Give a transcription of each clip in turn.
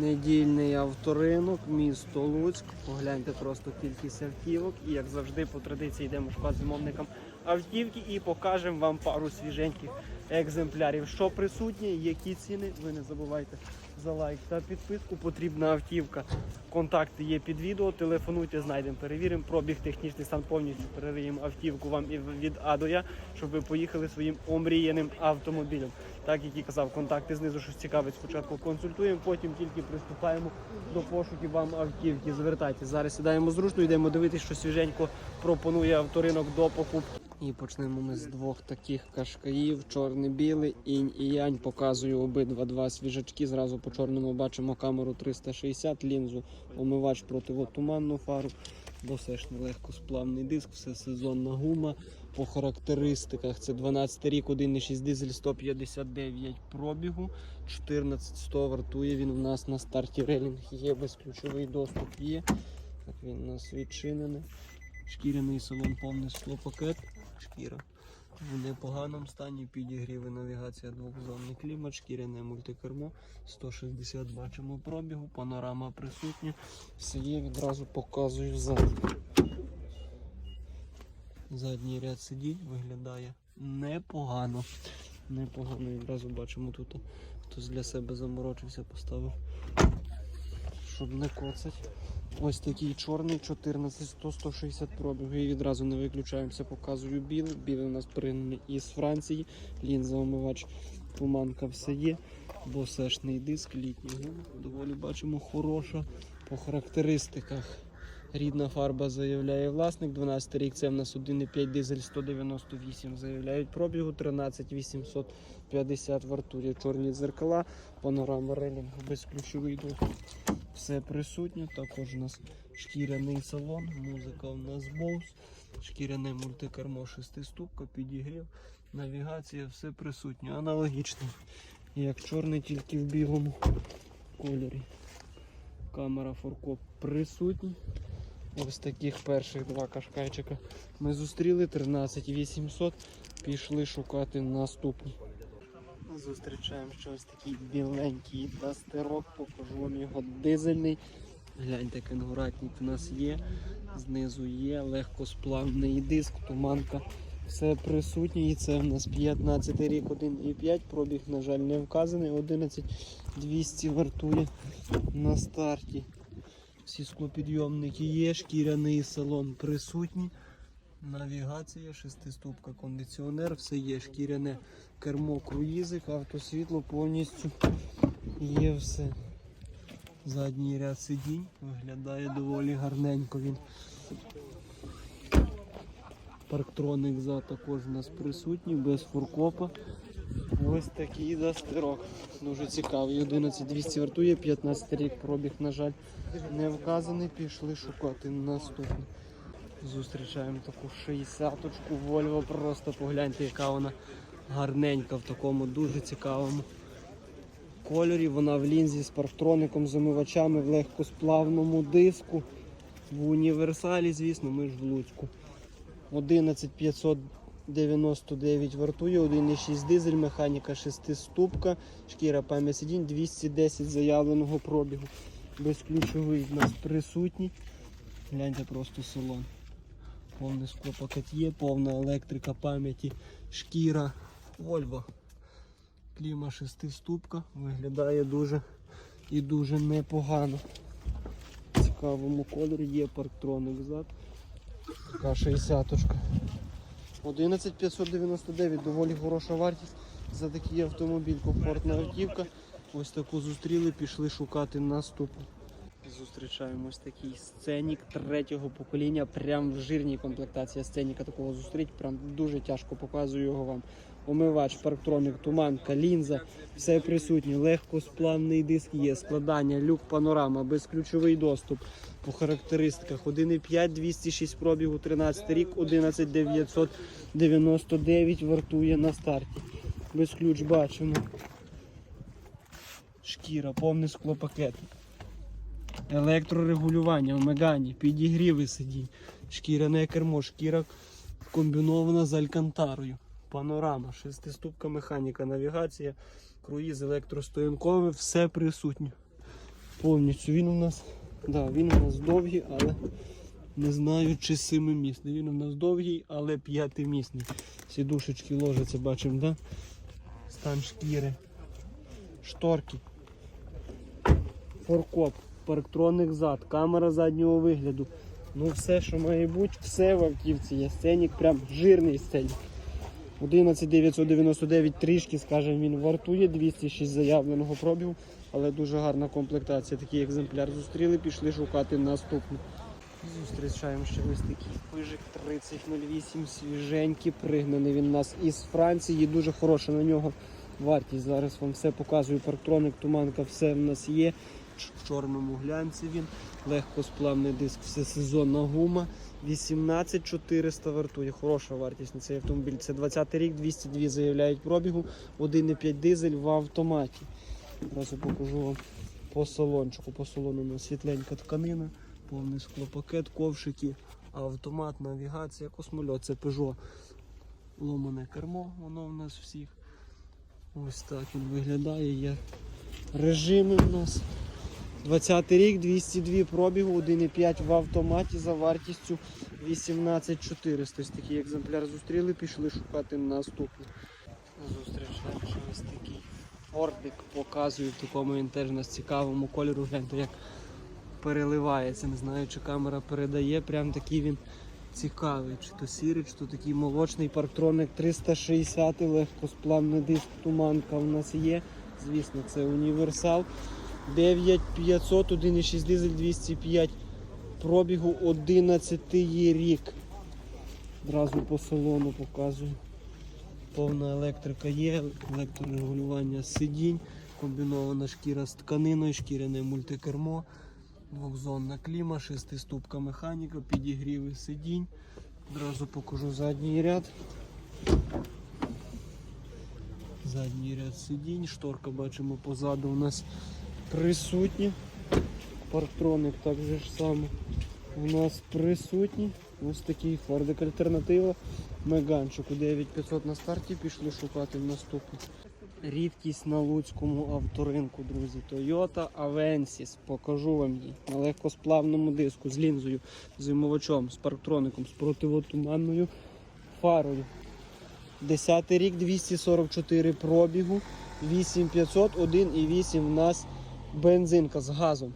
Недільний авторинок, місто Луцьк. Погляньте просто кількість автівок. І як завжди, по традиції йдемо шукати замовникам автівки і покажемо вам пару свіженьких екземплярів. Що присутні, які ціни. Ви не забувайте за лайк та підписку. Потрібна автівка. Контакти є під відео. Телефонуйте, знайдемо, перевіримо. Пробіг технічний стан повністю перериємо автівку вам і від А до Я, щоб ви поїхали своїм омріяним автомобілем. Так як і казав, контакти знизу щось цікавить. Спочатку консультуємо, потім тільки приступаємо до пошуків вам автівки. Звертайтесь. Зараз сідаємо зручно, йдемо дивитися, що свіженько пропонує авторинок до покупки. І почнемо ми з двох таких кашкаїв: чорний-білий, інь і янь. Показую обидва два свіжачки. Зразу по чорному бачимо камеру 360, лінзу, омивач противотуманну фару. Бо все ж нелегкосплавний диск, все сезонна гума. По характеристиках це 12 рік, 1,6 дизель 159 пробігу, 14100 вартує він в нас на старті релінг є, безключовий доступ є. Так він у нас відчинений. Шкіряний салон повний склопакет. Шкіра в непоганому стані, підігріви навігація двохзонний клімат, шкіряне мультикермо, 160 бачимо пробігу, панорама присутня. Все відразу показую ззаді. Задній ряд сидінь виглядає непогано. Непогано відразу бачимо тут. Хтось для себе заморочився, поставив, щоб не коцать. Ось такий чорний 14-160 пробігу. І відразу не виключаємося, показую білий. Білий у нас пригнаний із Франції. Лінза омивач, туманка все є. Босешний диск, літній. Доволі бачимо хороша по характеристиках. Рідна фарба заявляє власник. 12 рік це в нас 1,5 дизель 198. Заявляють пробігу 13 850 вартує. Чорні дзеркала, панорама релінгу, безключовий доступ. Все присутнє. Також у нас шкіряний салон, музика у нас Bose, шкіряне мультикермо, шестиступка, підігрів, навігація, все присутнє. Аналогічно. Як чорний, тільки в білому кольорі. Камера форкоп присутні. Ось таких перших два кашкайчика ми зустріли 13800. Пішли шукати наступні. Зустрічаємо щось такий біленький дастерок, покажу вам його дизельний. Гляньте, кенгуратник у нас є, знизу є, легкосплавний диск, туманка. Все присутнє і це в нас 15 рік, 1,5, пробіг, на жаль, не вказаний, 11200 вартує на старті. Всі склопідйомники є, шкіряний салон присутній. Навігація, шестиступка, кондиціонер, все є, шкіряне кермо, круїзик, автосвітло повністю є все. Задній ряд сидінь виглядає доволі гарненько він. Парктроник за також у нас присутній, без фуркопа. Ось такий дастерок. Дуже цікавий. 11200 вартує, 15 рік пробіг, на жаль, не вказаний. Пішли шукати наступний. Зустрічаємо таку 60-очку Volvo, просто погляньте, яка вона гарненька в такому дуже цікавому кольорі. Вона в лінзі з парктроником, з омивачами в легкосплавному диску. В універсалі, звісно, ми ж в Луцьку. 11599 вартує, 1,6 дизель, механіка 6 ступка, шкіра пам'ять сидінь, 210 заявленого пробігу. Безключовий в нас присутній. Гляньте просто салон. Повний склопакет є, повна електрика пам'яті, шкіра, Volvo. Кліма шестиступка, виглядає дуже і дуже непогано. В цікавому кольорі є парктроник зад. Така 60-очка. 11599, доволі хороша вартість за такий автомобіль, комфортна автівка. Ось таку зустріли, пішли шукати наступну. Зустрічаємо ось такий сценік третього покоління, прям в жирній комплектації сценіка такого зустріть. прям дуже тяжко показую його вам. Омивач, парктроник, туманка, лінза, все присутнє, легкосплавний диск є, складання, люк, панорама, безключовий доступ по характеристиках. 1,5, 206 пробігу, 13 рік, 11999 вартує на старті. Без ключ бачимо. Шкіра, повний склопакет. Електрорегулювання в Мегані, підігріви сидінь, шкіряне кермо, шкіра комбінована з алькантарою. Панорама, шестиступка механіка, навігація, круїз електростоянковий, все присутнє. Повністю він у нас, да, він у нас довгий, але не знаю, чи семимісний. Він у нас довгий, але п'ятимісний. Сідушечки ложаться, бачимо, да? Стан шкіри, шторки, форкоп, парктроник зад, камера заднього вигляду. Ну все, що має бути, все в автівці є. Сценік прям жирний сценік. 11999 трішки, скажімо, він вартує 206 заявленого пробігу, але дуже гарна комплектація. Такий екземпляр зустріли, пішли шукати наступний. Зустрічаємо ще ось такий пижик 3008, свіженький, пригнаний він нас із Франції. Дуже хороша на нього вартість. Зараз вам все показую. Парктроник, туманка, все в нас є. В чорному глянці він. Легкосплавний диск, все сезонна гума. 18400 вартує. Хороша вартість на цей автомобіль. Це 20 рік, 202 заявляють пробігу, 1,5 дизель в автоматі. Одразу покажу вам по салончику. По салону у нас світленька тканина, повний склопакет, ковшики, автомат, навігація, космольот, це Peugeot. Ломане кермо, воно в нас всіх. Ось так він виглядає. Є режими в нас. 20 рік, 202 пробігу, 1,5 в автоматі за вартістю 18400. Ось такий екземпляр зустріли, пішли шукати наступний. Зустрічаємо ще ось такий фордик, показую в такому він теж у нас цікавому кольору. Гляньте, як переливається. Не знаю, чи камера передає. Прям такий він цікавий. Чи то сірий, чи то такий молочний парктроник 360 легкосплавний диск, туманка у нас є. Звісно, це універсал. 9500, 1,6 дизель 205 пробігу 11 рік. Одразу по салону показую. Повна електрика є, електрорегулювання сидінь, комбінована шкіра з тканиною, шкіряне мультикермо, двохзонна кліма, шестиступка механіка, підігріви сидінь. Одразу покажу задній ряд. Задній ряд сидінь, шторка бачимо позаду у нас присутні. Парктроник так же ж само у нас присутній. Ось такий Фордик альтернатива. Меганчику 9500 на старті пішли шукати наступний. Рідкість на луцькому авторинку, друзі. Toyota Avensis. Покажу вам її. На легкосплавному диску з лінзою, з зимовичом, з парктроником, з противотуманною фарою. 10 рік, 244 пробігу, 8500, 1,8 в нас бензинка з газом.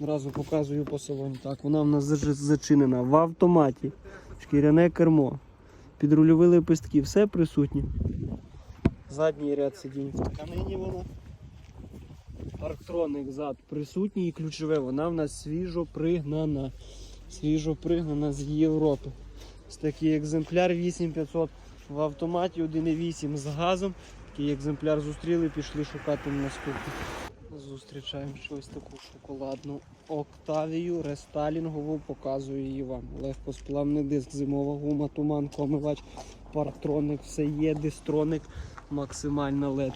Одразу показую по салоні. Так, вона в нас зачинена в автоматі. Шкіряне кермо. Підрульові лепестки, все присутнє. Задній ряд сидінь в тканині вона. Парктроник зад присутній і ключове, вона в нас свіжо пригнана. Свіжо пригнана з Європи. Ось такий екземпляр 8500 в автоматі, 1,8 з газом. Такий екземпляр зустріли, пішли шукати наступний. Зустрічаємо щось таку шоколадну Октавію рестайлінгову, показую її вам. Легкосплавний диск, зимова гума, туман, комивач, парктроник, все є, дистроник, максимальна LED.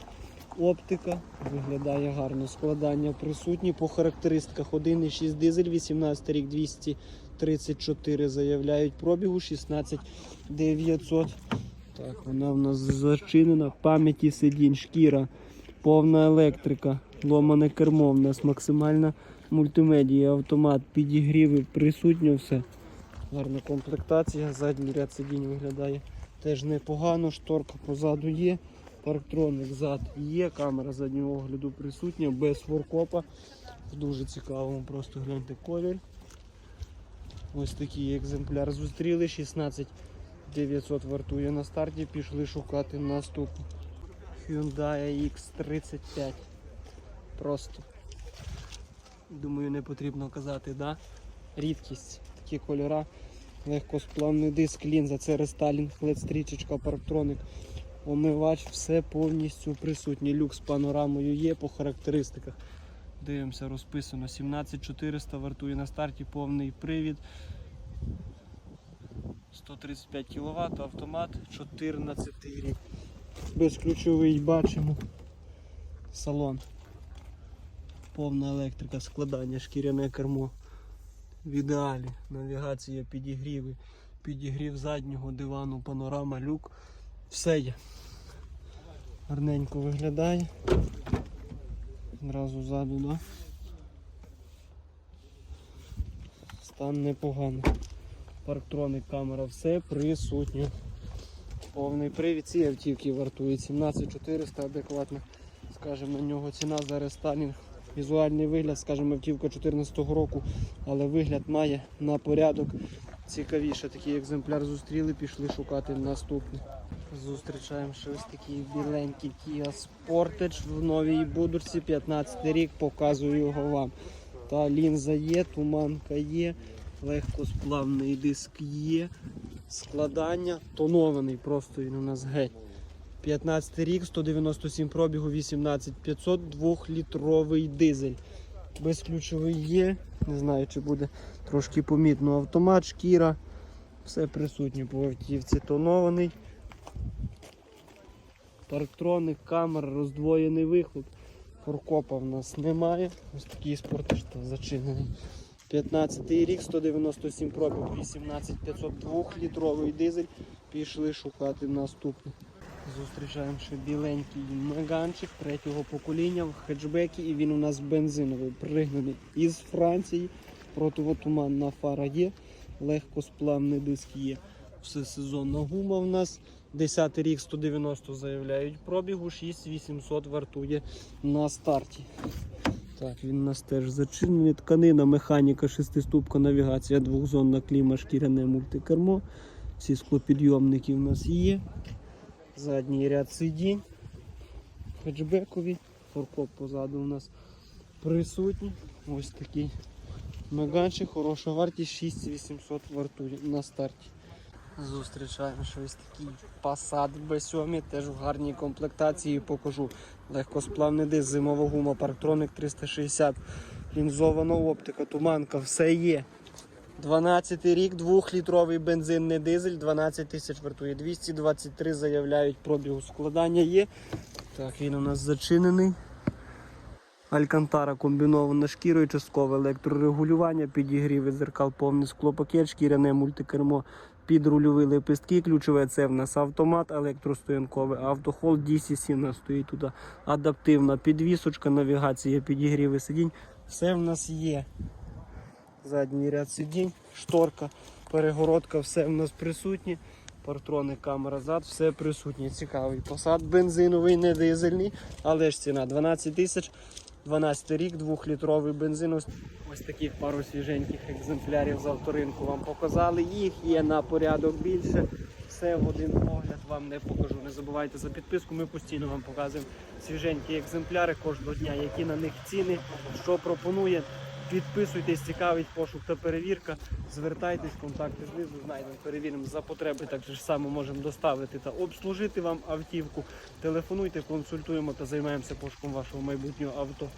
Оптика виглядає гарно. Складання присутні по характеристиках 1,6 дизель, 18 рік 234 заявляють пробігу, 16 900. Так, вона в нас зачинена. Пам'яті сидінь, шкіра, повна електрика, ломане кермо. У нас максимальна мультимедія, автомат, підігріви, присутнє все. Гарна комплектація, задній ряд сидінь виглядає теж непогано, шторка позаду є, парктроник зад є, камера заднього огляду присутня, без форкопа. В дуже цікавому, просто гляньте колір. Ось такий екземпляр зустріли, 16 900 вартує на старті, пішли шукати наступний. Hyundai X35. Просто. Думаю, не потрібно казати, да? Рідкість. Такі кольора. Легкосплавний диск, лінза, це рестайлінг, лед стрічечка, парктроник, омивач, все повністю присутнє. Люк з панорамою є по характеристиках. Дивимося, розписано. 17400 вартує на старті, повний привід. 135 кВт, автомат 14 рік. Безключовий бачимо. Салон. Повна електрика, складання, шкіряне кермо. В ідеалі. Навігація, підігріви, підігрів заднього дивану, панорама, люк. Все є. Гарненько виглядає. Одразу ззаду, да? Стан непоганий. Парктроник, камера, все присутнє. Повний привід цієї автівки вартує 17400 адекватно. Скажемо, на нього ціна зараз станінг. Візуальний вигляд, скажімо, автівка 2014 року, але вигляд має на порядок цікавіше. Такий екземпляр зустріли, пішли шукати наступний. Зустрічаємо ще ось такий біленький Kia Sportage в новій будурці, 15 рік, показую його вам. Та лінза є, туманка є, легкосплавний диск є, складання, тонований просто він у нас геть. 15 рік, 197 пробігу, 18500, 2-літровий дизель. Безключовий є, не знаю, чи буде трошки помітно. Автомат, шкіра, все присутнє по автівці. Тонований. Парктроник, камера, роздвоєний вихлоп. Форкопа в нас немає. Ось такий спортаж та зачинений. 15 рік, 197 пробіг, 18502 літровий дизель. Пішли шукати наступний. Зустрічаємо ще біленький меганчик третього покоління в хеджбекі, і він у нас бензиновий, пригнаний із Франції. Противотуманна фара є, легкосплавний диск є. Все сезонна гума в нас. 10 рік 190 заявляють пробігу, 6800 вартує на старті. Так, він у нас теж зачинений. Тканина, механіка, шестиступка, навігація, двохзонна кліма, шкіряне мультикермо. Всі склопідйомники в нас є. Задній ряд сидінь. Хетчбекові. Форкоп позаду у нас присутній. Ось такий меганчик, хороша вартість 6800 вартує на старті. Зустрічаємо щось такий Passat B7, теж в гарній комплектації покажу. Легкосплавний диск, зимова гума, парктроник 360, лінзована оптика, туманка, все є. 12 рік, 2-літровий бензинний дизель, 12 тисяч вартує. 223 заявляють пробігу складання є. Так, він у нас зачинений. Алькантара комбінована шкірою, часткове електрорегулювання, підігріви зеркал, повний склопакет, шкіряне мультикермо, підрульові лепестки, ключове це в нас автомат, електростоянковий, автохол, DCC у нас стоїть туди, адаптивна підвісочка, навігація, підігріви сидінь. Все в нас є. Задній ряд сидінь, шторка, перегородка, все в нас присутнє. Партрони, камера зад, все присутнє. Цікавий посад, бензиновий, не дизельний, але ж ціна 12 тисяч. 12 рік, 2-літровий бензин. Ось таких пару свіженьких екземплярів з авторинку вам показали. Їх є на порядок більше. Все в один погляд вам не покажу. Не забувайте за підписку. Ми постійно вам показуємо свіженькі екземпляри кожного дня, які на них ціни, що пропонує. Підписуйтесь, цікавить пошук та перевірка. Звертайтесь, контакти знизу знайдемо, перевіримо за потреби. Так же само можемо доставити та обслужити вам автівку. Телефонуйте, консультуємо та займаємося пошуком вашого майбутнього авто.